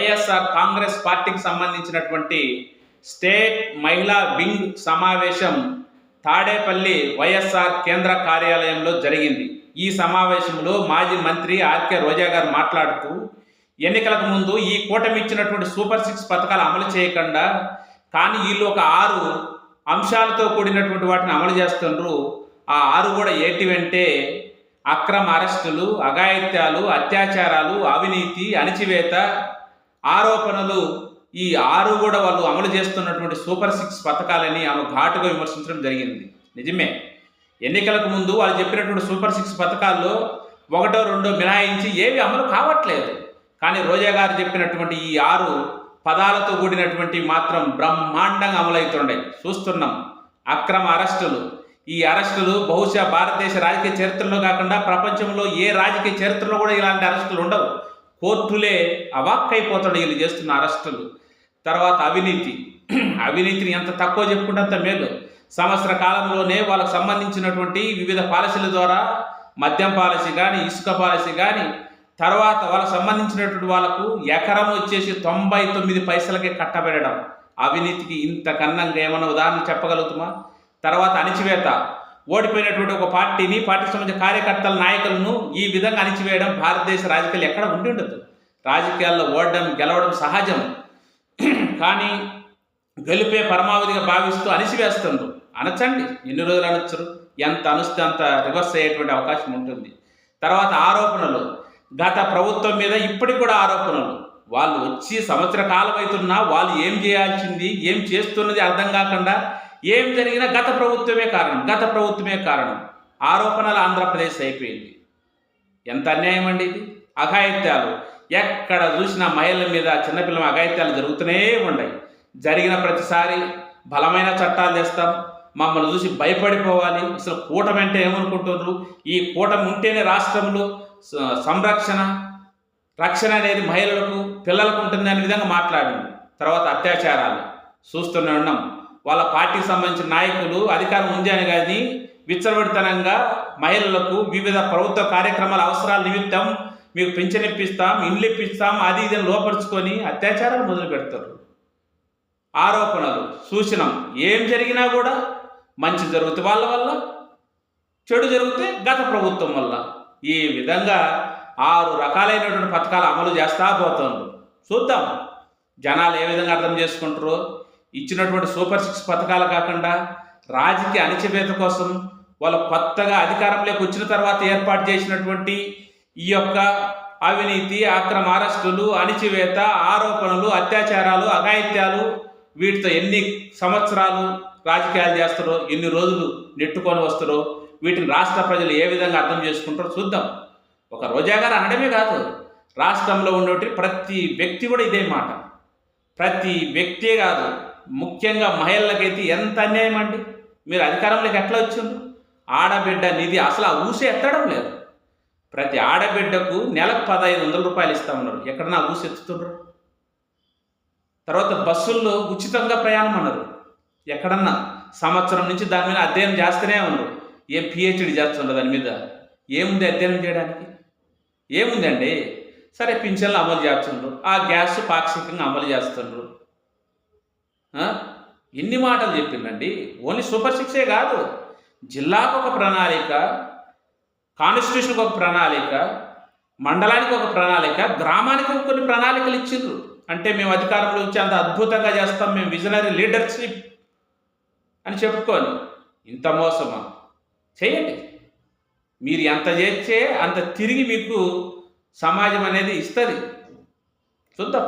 వైఎస్ఆర్ కాంగ్రెస్ పార్టీకి సంబంధించినటువంటి స్టేట్ మహిళా వింగ్ సమావేశం తాడేపల్లి వైఎస్ఆర్ కేంద్ర కార్యాలయంలో జరిగింది. ఈ సమావేశంలో మాజీ మంత్రి ఆర్కే రోజా గారు మాట్లాడుతూ ఎన్నికలకు ముందు ఈ కూటమి ఇచ్చినటువంటి సూపర్ సిక్స్ పథకాలు అమలు చేయకుండా కానీ వీళ్ళు ఒక ఆరు అంశాలతో కూడినటువంటి వాటిని అమలు చేస్తున్నారు ఆ ఆరు కూడా ఏంటివంటే అక్రమ అరెస్టులు అఘాయిత్యాలు అత్యాచారాలు అవినీతి అణిచివేత ఆరోపణలు ఈ ఆరు కూడా వాళ్ళు అమలు చేస్తున్నటువంటి సూపర్ సిక్స్ పథకాలని ఆమె ఘాటుగా విమర్శించడం జరిగింది. నిజమే. ఎన్నికలకు ముందు వాళ్ళు చెప్పినటువంటి సూపర్ సిక్స్ పథకాల్లో ఒకటో రెండో మినహాయించి ఏవి అమలు కావట్లేదు. కానీ రోజా గారు చెప్పినటువంటి ఈ ఆరు పదాలతో కూడినటువంటి మాత్రం బ్రహ్మాండంగా అమలవుతుండే చూస్తున్నాం. అక్రమ అరెస్టులు. ఈ అరెస్టులు బహుశా భారతదేశ రాజకీయ చరిత్రలో కాకుండా ప్రపంచంలో ఏ రాజకీయ చరిత్రలో కూడా ఇలాంటి అరెస్టులు ఉండవు. కోర్టులే అవాక్కైపోతాడు వీళ్ళు చేస్తున్న అరెస్టులు. తర్వాత అవినీతి. అవినీతిని ఎంత తక్కువ చెప్పుకుంటే అంత మేలు. సంవత్సర కాలంలోనే వాళ్ళకు సంబంధించినటువంటి వివిధ పాలసీల ద్వారా మద్యం పాలసీ కానీ ఇసుక పాలసీ కానీ తర్వాత వాళ్ళకు సంబంధించినటువంటి వాళ్ళకు ఎకరం వచ్చేసి తొంభై తొమ్మిది పైసలకే కట్టబెట్టడం. అవినీతికి ఇంత కన్నంగా ఏమైనా ఉదాహరణ చెప్పగలుగుతామా? తర్వాత అణిచివేత. ఓడిపోయినటువంటి ఒక పార్టీని పార్టీకి సంబంధించిన కార్యకర్తల నాయకులను ఈ విధంగా అణిచివేయడం భారతదేశ రాజకీయాలు ఎక్కడ ఉండి ఉండదు. రాజకీయాల్లో ఓడడం గెలవడం సహజం. కానీ గెలిపే పరమావధిగా భావిస్తూ అణిచివేస్తుంది అనచండి ఎన్ని రోజులు అనొచ్చరు ఎంత అనుస్తే అంత రివర్స్ అయ్యేటువంటి అవకాశం ఉంటుంది. తర్వాత ఆరోపణలు. గత ప్రభుత్వం మీద ఇప్పటికి కూడా ఆరోపణలు. వాళ్ళు వచ్చి సంవత్సర కాలం అవుతున్నా వాళ్ళు ఏం చేయాల్సింది ఏం చేస్తున్నది అర్థం కాకుండా ఏం జరిగినా గత ప్రభుత్వమే కారణం గత ప్రభుత్వమే కారణం. ఆరోపణలు ఆంధ్రప్రదేశ్ అయిపోయింది. ఎంత అన్యాయం అండి ఇది? అఘాయిత్యాలు. ఎక్కడ చూసినా మహిళల మీద చిన్నపిల్లల అఘాయిత్యాలు జరుగుతూనే ఉన్నాయి. జరిగిన ప్రతిసారి బలమైన చట్టాలు తెస్తాం మమ్మల్ని చూసి భయపడిపోవాలి. అసలు కూటమి అంటే ఏమనుకుంటున్నారు? ఈ కూటమి ఉంటేనే రాష్ట్రంలో సంరక్షణ రక్షణ అనేది మహిళలకు పిల్లలకు ఉంటుంది అనే విధంగా మాట్లాడింది. తర్వాత అత్యాచారాలు. చూస్తూనే ఉన్నాం. వాళ్ళ పార్టీకి సంబంధించిన నాయకులు అధికారం ఉందని అని కానీ విచ్చలవిడితనంగా మహిళలకు వివిధ ప్రభుత్వ కార్యక్రమాల అవసరాల నిమిత్తం మీకు పెన్షన్ ఇప్పిస్తాం ఇండ్లు ఇప్పిస్తాం అది ఇది లోపరుచుకొని అత్యాచారాలు మొదలు పెడతారు. ఆరోపణలు సూచనం ఏం జరిగినా కూడా మంచి జరుగుతుంది వాళ్ళ వల్ల చెడు జరిగితే గత ప్రభుత్వం వల్ల. ఈ విధంగా ఆరు రకాలైనటువంటి పథకాలు అమలు చేస్తా పోతుంది. చూద్దాం జనాలు ఏ విధంగా అర్థం చేసుకుంటారో. ఇచ్చినటువంటి సూపర్ సిక్స్ పథకాలు కాకుండా రాజకీయ అణచివేత కోసం వాళ్ళు కొత్తగా అధికారంలోకి వచ్చిన తర్వాత ఏర్పాటు చేసినటువంటి ఈ యొక్క అవినీతి అక్రమ అరెస్టులు అణిచివేత ఆరోపణలు అత్యాచారాలు అఘాయిత్యాలు వీటితో ఎన్ని సంవత్సరాలు రాజకీయాలు చేస్తారో ఎన్ని రోజులు నెట్టుకొని వస్తారో వీటిని రాష్ట్ర ప్రజలు ఏ విధంగా అర్థం చేసుకుంటారో చూద్దాం. ఒక రోజా గారు అనడమే కాదు రాష్ట్రంలో ఉన్నటువంటి ప్రతి వ్యక్తి కూడా ఇదే మాట. ప్రతి వ్యక్తే కాదు ముఖ్యంగా మహిళలకైతే ఎంత అన్యాయం అండి? మీరు అధికారంలోకి ఎట్లా వచ్చింది ఆడబిడ్డ నిధి అసలు ఆ ఊసే ఎత్తడం లేదు. ప్రతి ఆడబిడ్డకు నెలకు పదహైదు వందల రూపాయలు ఇస్తా ఉన్నారు. ఎక్కడన్నా ఊసి ఎత్తుతుండ్రు? తర్వాత బస్సుల్లో ఉచితంగా ప్రయాణం అన్నారు. ఎక్కడన్నా సంవత్సరం నుంచి దాని మీద అధ్యయనం చేస్తూనే ఉన్నారు. ఏం పిహెచ్డి చేస్తుండ్రు దాని మీద? ఏముంది అధ్యయనం చేయడానికి? ఏముందండి? సరే పింఛన్లు అమలు చేస్తుండ్రు. ఆ గ్యాస్ పాక్షికంగా అమలు చేస్తుండ్రు. ఇన్ని ఎన్ని మాటలు చెప్పిందండి. ఓన్లీ సూపర్ సిక్సే కాదు. జిల్లాకు ఒక ప్రణాళిక కాన్స్టిట్యూషన్కి ఒక ప్రణాళిక మండలానికి ఒక ప్రణాళిక గ్రామానికి కొన్ని ప్రణాళికలు ఇచ్చిండ్రు. అంటే మేము అధికారంలో వచ్చి అంత అద్భుతంగా చేస్తాం మేము విజనరీ లీడర్షిప్ అని చెప్పుకొని ఇంత మోసమా? చేయండి మీరు ఎంత చేస్తే అంత తిరిగి మీకు సమాజం అనేది ఇస్తుంది. చూద్దాం.